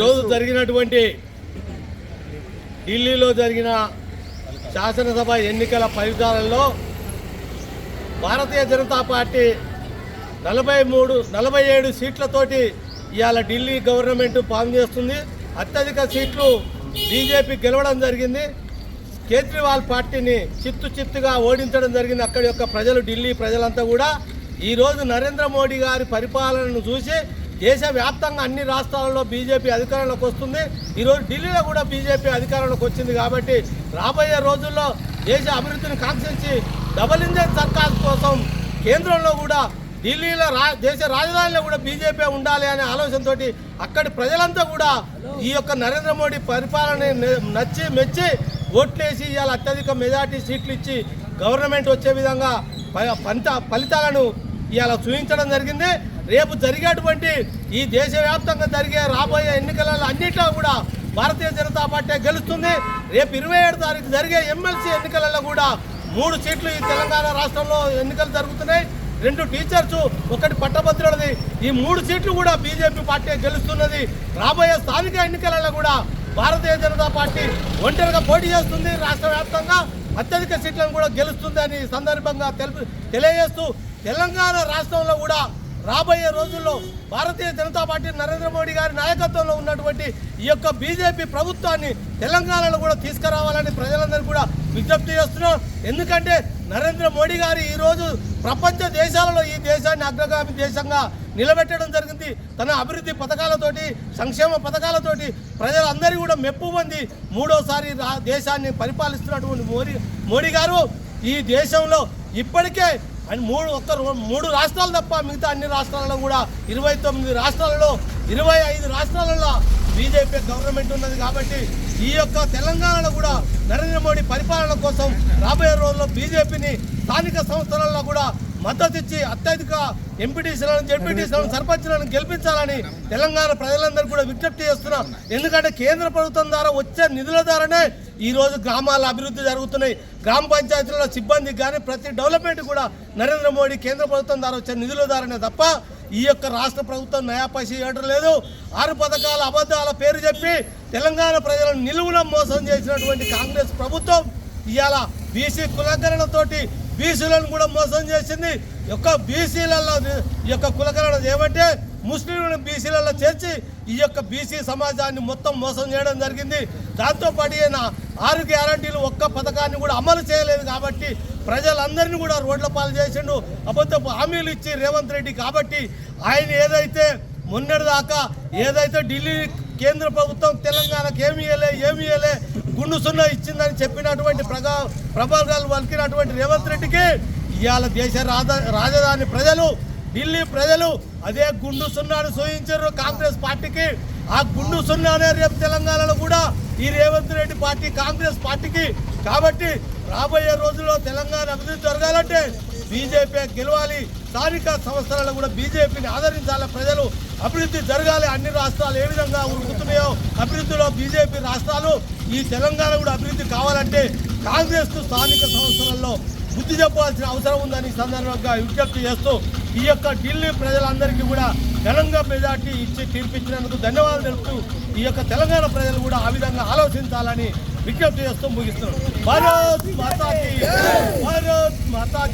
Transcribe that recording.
ఈరోజు జరిగినటువంటి ఢిల్లీలో జరిగిన శాసనసభ ఎన్నికల ఫలితాలలో భారతీయ జనతా పార్టీ నలభై మూడు నలభై ఏడు సీట్లతోటి ఇవాళ ఢిల్లీ గవర్నమెంట్ ఫామ్ చేస్తుంది. అత్యధిక సీట్లు బీజేపీ గెలవడం జరిగింది. కేజ్రీవాల్ పార్టీని చిత్తు చిత్తుగా ఓడించడం జరిగింది అక్కడి యొక్క ప్రజలు ఢిల్లీ ప్రజలంతా కూడా. ఈరోజు నరేంద్ర మోడీ గారి పరిపాలనను చూసి దేశవ్యాప్తంగా అన్ని రాష్ట్రాలలో బీజేపీ అధికారంలోకి వస్తుంది. ఈరోజు ఢిల్లీలో కూడా బీజేపీ అధికారంలోకి వచ్చింది కాబట్టి రాబోయే రోజుల్లో దేశ అభివృద్ధిని కాంక్షించి డబల్ ఇంజన్ సర్కార్ కోసం కేంద్రంలో కూడా ఢిల్లీలో రా దేశ రాజధానిలో కూడా బీజేపీ ఉండాలి అనే ఆలోచనతోటి అక్కడి ప్రజలంతా కూడా ఈ యొక్క నరేంద్ర మోడీ పరిపాలన నచ్చి మెచ్చి ఓట్లేసి ఇవాళ అత్యధిక మెజార్టీ సీట్లు ఇచ్చి గవర్నమెంట్ వచ్చే విధంగా ప- ఫలితాలను ఇలా చూపించడం జరిగింది. రేపు జరిగేటువంటి ఈ దేశవ్యాప్తంగా జరిగే రాబోయే ఎన్నికలలో అన్నింటిలో కూడా భారతీయ జనతా పార్టీ గెలుస్తుంది. రేపు ఇరవై ఏడు తారీఖు జరిగే ఎమ్మెల్సీ ఎన్నికలలో కూడా మూడు సీట్లు ఈ తెలంగాణ రాష్ట్రంలో ఎన్నికలు జరుగుతున్నాయి. రెండు టీచర్స్ ఒకటి పట్టభద్రులది. ఈ మూడు సీట్లు కూడా బీజేపీ పార్టీ గెలుస్తున్నది. రాబోయే స్థానిక ఎన్నికలలో కూడా భారతీయ జనతా పార్టీ ఒంటరిగా పోటీ చేస్తుంది. రాష్ట్ర వ్యాప్తంగా అత్యధిక సీట్లను కూడా గెలుస్తుంది అని సందర్భంగా తెలిపి తెలియజేస్తూ తెలంగాణ రాష్ట్రంలో కూడా రాబోయే రోజుల్లో భారతీయ జనతా పార్టీ నరేంద్ర మోడీ గారి నాయకత్వంలో ఉన్నటువంటి ఈ యొక్క బీజేపీ ప్రభుత్వాన్ని తెలంగాణలో కూడా తీసుకురావాలని ప్రజలందరూ కూడా విజ్ఞప్తి చేస్తున్నాం ఎందుకంటే నరేంద్ర మోడీ గారు ఈరోజు ప్రపంచ దేశాలలో ఈ దేశాన్ని అగ్రగామి దేశంగా నిలబెట్టడం జరిగింది. తన అభివృద్ధి పథకాలతోటి సంక్షేమ పథకాలతోటి ప్రజలందరూ కూడా మెప్పు పొంది మూడోసారి దేశాన్ని పరిపాలిస్తున్నటువంటి మోడీ మోడీ గారు ఈ దేశంలో ఇప్పటికే అని మూడు ఒక్క మూడు రాష్ట్రాలు తప్ప మిగతా అన్ని రాష్ట్రాలలో కూడా ఇరవై తొమ్మిది రాష్ట్రాలలో ఇరవై ఐదు రాష్ట్రాలలో బీజేపీ గవర్నమెంట్ ఉన్నది కాబట్టి ఈ యొక్క తెలంగాణలో కూడా నరేంద్ర మోడీ పరిపాలన కోసం రాబోయే రోజుల్లో బీజేపీని స్థానిక సంస్థలలో కూడా మద్దతు ఇచ్చి అత్యధిక ఎంపీటీసీలను జెడ్పీటీసీలను సర్పంచ్లను గెలిపించాలని తెలంగాణ ప్రజలందరూ కూడా విజ్ఞప్తి చేస్తున్నాం ఎందుకంటే కేంద్ర ప్రభుత్వం ద్వారా వచ్చే నిధుల ద్వారానే ఈరోజు గ్రామాల అభివృద్ధి జరుగుతున్నాయి. గ్రామ పంచాయతీలలో సిబ్బందికి కానీ ప్రతి డెవలప్మెంట్ కూడా నరేంద్ర మోడీ కేంద్ర ప్రభుత్వం ద్వారా వచ్చే నిధుల ద్వారానే తప్ప ఈ యొక్క రాష్ట్ర ప్రభుత్వం నయా పైసా ఇవ్వడం లేదు. ఆరు పథకాల అబద్ధాల పేరు చెప్పి తెలంగాణ ప్రజలను నిలువున మోసం చేసినటువంటి కాంగ్రెస్ ప్రభుత్వం ఇవాళ బీసీ కులకరణతోటి బీసీలను కూడా మోసం చేసింది. ఈ యొక్క బీసీలలో ఈ యొక్క కులకరణ ఏమంటే ముస్లింలను బీసీలలో చేర్చి ఈ యొక్క బీసీ సమాజాన్ని మొత్తం మోసం చేయడం జరిగింది. దాంతోపాటు ఈయన ఆరు గ్యారంటీలు ఒక్క పథకాన్ని కూడా అమలు చేయలేదు కాబట్టి ప్రజలందరినీ కూడా రోడ్ల పాలు చేసిండు. అబద్ధపు హామీలు ఇచ్చి రేవంత్ రెడ్డి కాబట్టి ఆయన ఏదైతే మొన్నటిదాకా ఏదైతే ఢిల్లీ కేంద్ర ప్రభుత్వం తెలంగాణకు ఏమి ఇవ్వలే ఏమి ఇవ్వలే గుండు సున్నా ఇచ్చిందని చెప్పినటువంటి ప్రగా ప్రభావాలు వలికినటువంటి రేవంత్ రెడ్డికి ఇవాళ దేశ రాజ రాజధాని ప్రజలు ఢిల్లీ ప్రజలు అదే గుండు సున్నాను సూచించారు కాంగ్రెస్ పార్టీకి. ఆ గుండు సున్నానే రేపు తెలంగాణలో ఈ రేవంత్ రెడ్డి పార్టీ కాంగ్రెస్ పార్టీకి. కాబట్టి రాబోయే రోజుల్లో తెలంగాణ అభివృద్ధి జరగాలంటే బీజేపీ గెలవాలి. స్థానిక సంస్థలలో కూడా బీజేపీని ఆదరించాలి. ప్రజలు అభివృద్ధి జరగాలి. అన్ని రాష్ట్రాలు ఏ విధంగా ఉరుకుతున్నాయో అభివృద్ధిలో బీజేపీ రాష్ట్రాలు ఈ తెలంగాణ కూడా అభివృద్ధి కావాలంటే కాంగ్రెస్ స్థానిక సంస్థలలో బుద్ధి చెప్పాల్సిన అవసరం ఉందని సందర్భంగా విజ్ఞప్తి చేస్తూ ఈ యొక్క ఢిల్లీ ప్రజలందరికీ కూడా ఘనంగా మెజార్టీ ఇచ్చి తీర్పిచ్చినందుకు ధన్యవాదాలు తెలుపుతూ ఈ యొక్క తెలంగాణ ప్రజలు కూడా ఆ విధంగా ఆలోచించాలని విజ్ఞప్తి చేస్తూ ముగిస్తున్నాం. భారత్ మాతాకి భారత్ మాతాకి.